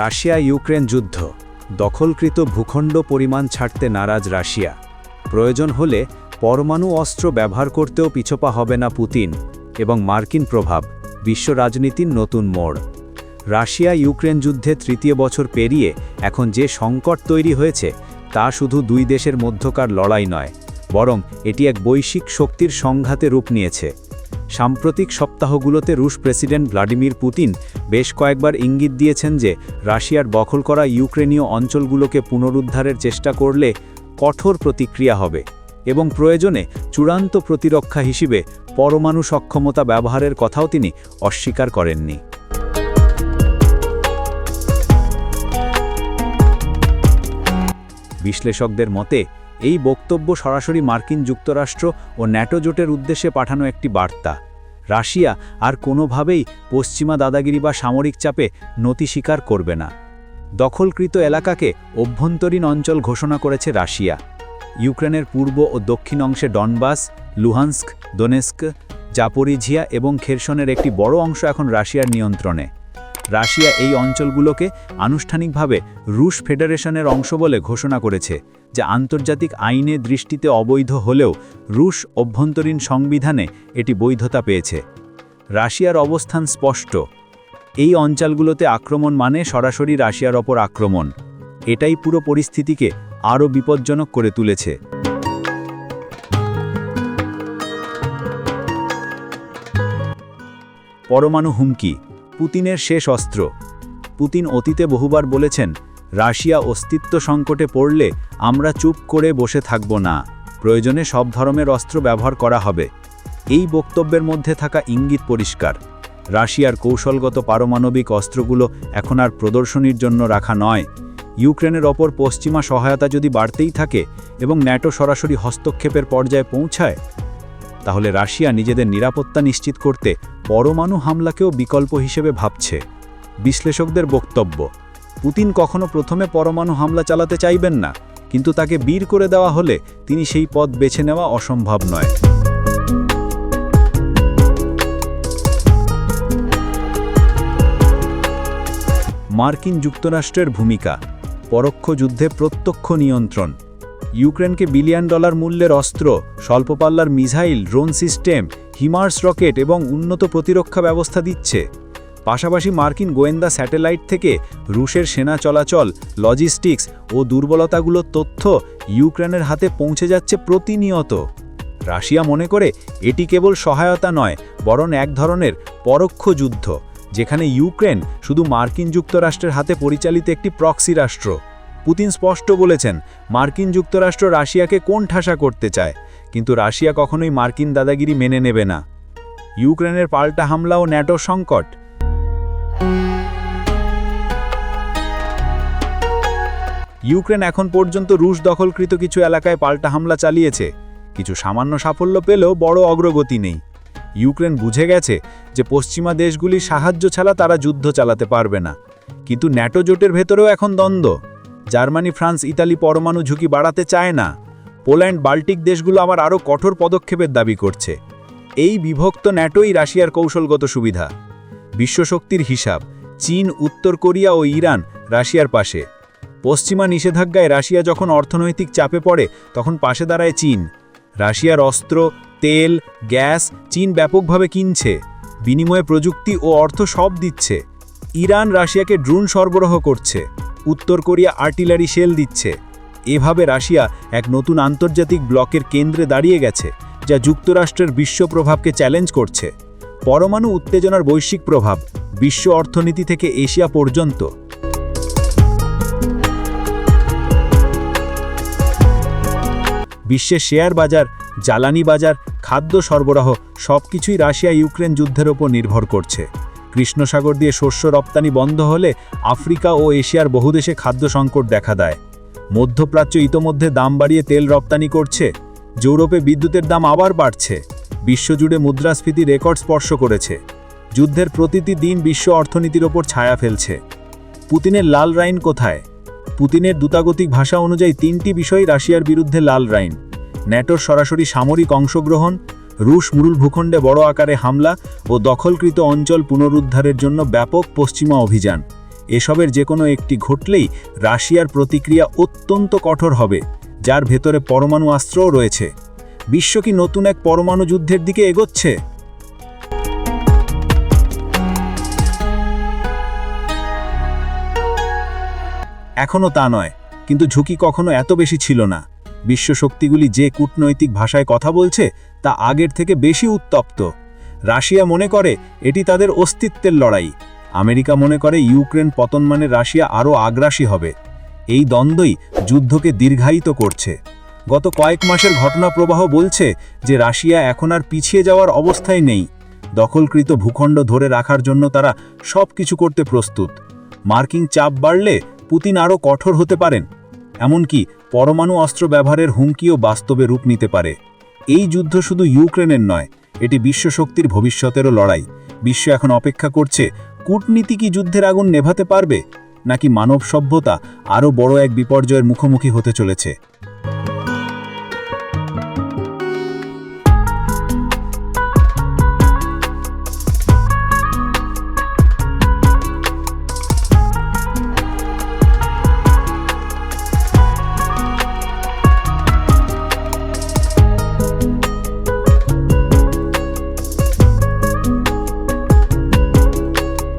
Russia Ukraine যুদ্ধ। দখলকৃত ভূখণ্ড পরিমাণ ছাড়তে নারাজ রাশিয়া। প্রয়োজন হলে পরমাণু অস্ত্র ব্যবহার করতেও পিছপা হবে না পুতিন এবং মার্কিন প্রভাব, বিশ্ব রাজনীতির নতুন মোড়। রাশিয়া ইউক্রেন যুদ্ধে তৃতীয় বছর পেরিয়ে এখন যে সংকট তৈরি হয়েছে, তা শুধু দুই দেশের মধ্যকার লড়াই নয়, বরং এটি এক বৈশ্বিক শক্তির সংঘাতে রূপ নিয়েছে। সাম্প্রতিক সপ্তাহগুলোতে রুশ প্রেসিডেন্ট ভ্লাদিমির পুতিন বেশ কয়েকবার ইঙ্গিত দিয়েছেন যে রাশিয়ার দখল করা ইউক্রেনীয় অঞ্চলগুলোকে পুনরুদ্ধারের চেষ্টা করলে কঠোর প্রতিক্রিয়া হবে এবং প্রয়োজনে চূড়ান্ত প্রতিরক্ষা হিসেবে পরমাণু সক্ষমতা ব্যবহারের কথাও তিনি অস্বীকার করেননি। বিশ্লেষকদের মতে এই বক্তব্য সরাসরি মার্কিন যুক্তরাষ্ট্র ও ন্যাটো জোটের উদ্দেশ্যে পাঠানো একটি বার্তা। রাশিয়া আর কোনোভাবেই পশ্চিমা দাদাগিরি বা সামরিক চাপে নতি স্বীকার করবে না। দখলকৃত এলাকাকে অভ্যন্তরীণ অঞ্চল ঘোষণা করেছে রাশিয়া। ইউক্রেনের পূর্ব ও দক্ষিণ অংশে ডনবাস, লুহান্স্ক, দোনেস্ক, জাপোরিঝিয়া এবং খেরসনের একটি বড় অংশ এখন রাশিয়ার নিয়ন্ত্রণে। রাশিয়া এই অঞ্চলগুলোকে আনুষ্ঠানিকভাবে রুশ ফেডারেশনের অংশ বলে ঘোষণা করেছে, যা আন্তর্জাতিক আইনে দৃষ্টিতে অবৈধ হলেও রুশ অভ্যন্তরীণ সংবিধানে এটি বৈধতা পেয়েছে। রাশিয়ার অবস্থান স্পষ্ট। এই অঞ্চলগুলোতে আক্রমণ মানে সরাসরি রাশিয়ার ওপর আক্রমণ। এটাই পুরো পরিস্থিতিকে আরও বিপজ্জনক করে তুলেছে। পরমাণু হুমকি। পুতিনের শেষ অস্ত্র। পুতিন অতীতে বহুবার বলেছেন, রাশিয়া অস্তিত্ব সংকটে পড়লে আমরা চুপ করে বসে থাকব না, প্রয়োজনে সব ধরনের অস্ত্র ব্যবহার করা হবে। এই বক্তব্যের মধ্যে থাকা ইঙ্গিত পরিষ্কার। রাশিয়ার কৌশলগত পারমাণবিক অস্ত্রগুলো এখন আর প্রদর্শনীর জন্য রাখা নয়। ইউক্রেনের ওপর পশ্চিমা সহায়তা যদি বাড়তেই থাকে এবং ন্যাটো সরাসরি হস্তক্ষেপের পর্যায়ে পৌঁছায় তাহলে রাশিয়া নিজেদের নিরাপত্তা নিশ্চিত করতে পরমাণু হামলাকেও বিকল্প হিসেবে ভাবছে। বিশ্লেষকদের বক্তব্য, পুতিন কখনো প্রথমে পরমাণু হামলা চালাতে চাইবেন না, কিন্তু তাকে বীর করে দেওয়া হলে তিনি সেই পথ বেছে নেওয়া অসম্ভব নয়। মার্কিন যুক্তরাষ্ট্রের ভূমিকা, পরোক্ষ যুদ্ধে প্রত্যক্ষ নিয়ন্ত্রণ। ইউক্রেনকে বিলিয়ন ডলার মূল্যের অস্ত্র, স্বল্পপাল্লার missile, drone system, HIMARS rocket এবং উন্নত প্রতিরক্ষা ব্যবস্থা দিচ্ছে। পাশাপাশি মার্কিন গোয়েন্দা স্যাটেলাইট থেকে রুশের সেনা চলাচল, লজিস্টিক্স ও দুর্বলতাগুলোর তথ্য ইউক্রেনের হাতে পৌঁছে যাচ্ছে প্রতিনিয়ত। রাশিয়া মনে করে এটি কেবল সহায়তা নয়, বরং এক ধরনের পরোক্ষ যুদ্ধ, যেখানে ইউক্রেন শুধু মার্কিন যুক্তরাষ্ট্রের হাতে পরিচালিত একটি প্রক্সি রাষ্ট্র। পুতিন স্পষ্ট বলেছেন, মার্কিন যুক্তরাষ্ট্র রাশিয়াকে কোন ঠাসা করতে চায়, কিন্তু রাশিয়া কখনোই মার্কিন দাদাগিরি মেনে নেবে না। ইউক্রেনের পাল্টা হামলা ও ন্যাটো সংকট। ইউক্রেন এখন পর্যন্ত রুশ দখলকৃত কিছু এলাকায় পাল্টা হামলা চালিয়েছে। কিছু সামান্য সাফল্য পেলেও বড় অগ্রগতি নেই। ইউক্রেন বুঝে গেছে যে পশ্চিমা দেশগুলির সাহায্য ছাড়া তারা যুদ্ধ চালাতে পারবে না। কিন্তু ন্যাটো জোটের ভেতরেও এখন দ্বন্দ্ব। জার্মানি, ফ্রান্স, ইতালি পরমাণু ঝুঁকি বাড়াতে চায় না। পোল্যান্ড, বাল্টিক দেশগুলো আবার আরও কঠোর পদক্ষেপের দাবি করছে। এই বিভক্ত ন্যাটোই রাশিয়ার কৌশলগত সুবিধা। বিশ্বশক্তির হিসাব, চীন, উত্তর কোরিয়া ও ইরান রাশিয়ার পাশে। পশ্চিমা নিষেধাজ্ঞায় রাশিয়া যখন অর্থনৈতিক চাপে পড়ে, তখন পাশে দাঁড়ায় চীন। রাশিয়ার অস্ত্র, তেল, গ্যাস চীন ব্যাপকভাবে কিনছে। বিনিময়ে প্রযুক্তি ও অর্থ সব দিচ্ছে। ইরান রাশিয়াকে ড্রোন সরবরাহ করছে। উত্তর কোরিয়া আর্টিলারি শেল দিচ্ছে। এভাবে রাশিয়া এক নতুন আন্তর্জাতিক ব্লকের কেন্দ্রে দাঁড়িয়ে গেছে, যা যুক্তরাষ্ট্রের বিশ্ব প্রভাবকে চ্যালেঞ্জ করছে। পরমাণু উত্তেজনার বৈশ্বিক প্রভাব বিশ্ব অর্থনীতি থেকে এশিয়া পর্যন্ত। বিশ্বের শেয়ার বাজার, জ্বালানি বাজার, খাদ্য সরবরাহ সবকিছুই রাশিয়া ইউক্রেন যুদ্ধের ওপর নির্ভর করছে। কৃষ্ণসাগর দিয়ে শস্য রপ্তানি বন্ধ হলে আফ্রিকা ও এশিয়ার বহু দেশে খাদ্য সংকট দেখা দেয়। মধ্যপ্রাচ্য ইতোমধ্যে দাম বাড়িয়ে তেল রপ্তানি করছে। ইউরোপে বিদ্যুতের দাম আবার বাড়ছে। বিশ্বজুড়ে মুদ্রাস্ফীতি রেকর্ড স্পর্শ করেছে। যুদ্ধের প্রতিটি দিন বিশ্ব অর্থনীতির ওপর ছায়া ফেলছে। পুতিনের লাল রাইন কোথায়? পুতিনের দূতাগতিক ভাষা অনুযায়ী তিনটি বিষয় রাশিয়ার বিরুদ্ধে লাল রাইন। ন্যাটোর সরাসরি সামরিক অংশগ্রহণ রুশ মুরুল ভূখণ্ডে বড় আকারে হামলা ও দখলকৃত অঞ্চল পুনরুদ্ধারের জন্য ব্যাপক পশ্চিমা অভিযান। এসবের যে কোনো একটি ঘটলেই রাশিয়ার প্রতিক্রিয়া অত্যন্ত কঠোর হবে, যার ভেতরে পরমাণু অস্ত্রও রয়েছে। বিশ্ব কি নতুন এক পরমাণু যুদ্ধের দিকে এগোচ্ছে? এখনও তা নয়, কিন্তু ঝুঁকি কখনো এত বেশি ছিল না। বিশ্ব শক্তিগুলি যে কূটনৈতিক ভাষায় কথা বলছে, তা আগের থেকে বেশি উত্তপ্ত। রাশিয়া মনে করে, এটি তাদের অস্তিত্বের লড়াই। আমেরিকা মনে করে, ইউক্রেন পতন মানে রাশিয়া আরও আগ্রাসী হবে। এই দ্বন্দ্বই যুদ্ধকে দীর্ঘায়িত করছে। গত কয়েক মাসের ঘটনা প্রবাহ বলছে যে রাশিয়া এখন আর পিছিয়ে যাওয়ার অবস্থায় নেই। দখলকৃত ভূখণ্ড ধরে রাখার জন্য তারা সব কিছু করতে প্রস্তুত। মার্কিং চাপ বাড়লে পুতিন আরও কঠোর হতে পারেন। এমনকি পরমাণু অস্ত্র ব্যবহারের হুমকিও বাস্তবে রূপ নিতে পারে। এই যুদ্ধ শুধু ইউক্রেনের নয়, এটি বিশ্বশক্তির ভবিষ্যতেরও লড়াই। বিশ্ব এখন অপেক্ষা করছে, কূটনীতি কি যুদ্ধের আগুন নেভাতে পারবে? নাকি মানব সভ্যতা আরও বড় এক বিপর্যয়ের মুখোমুখি হতে চলেছে?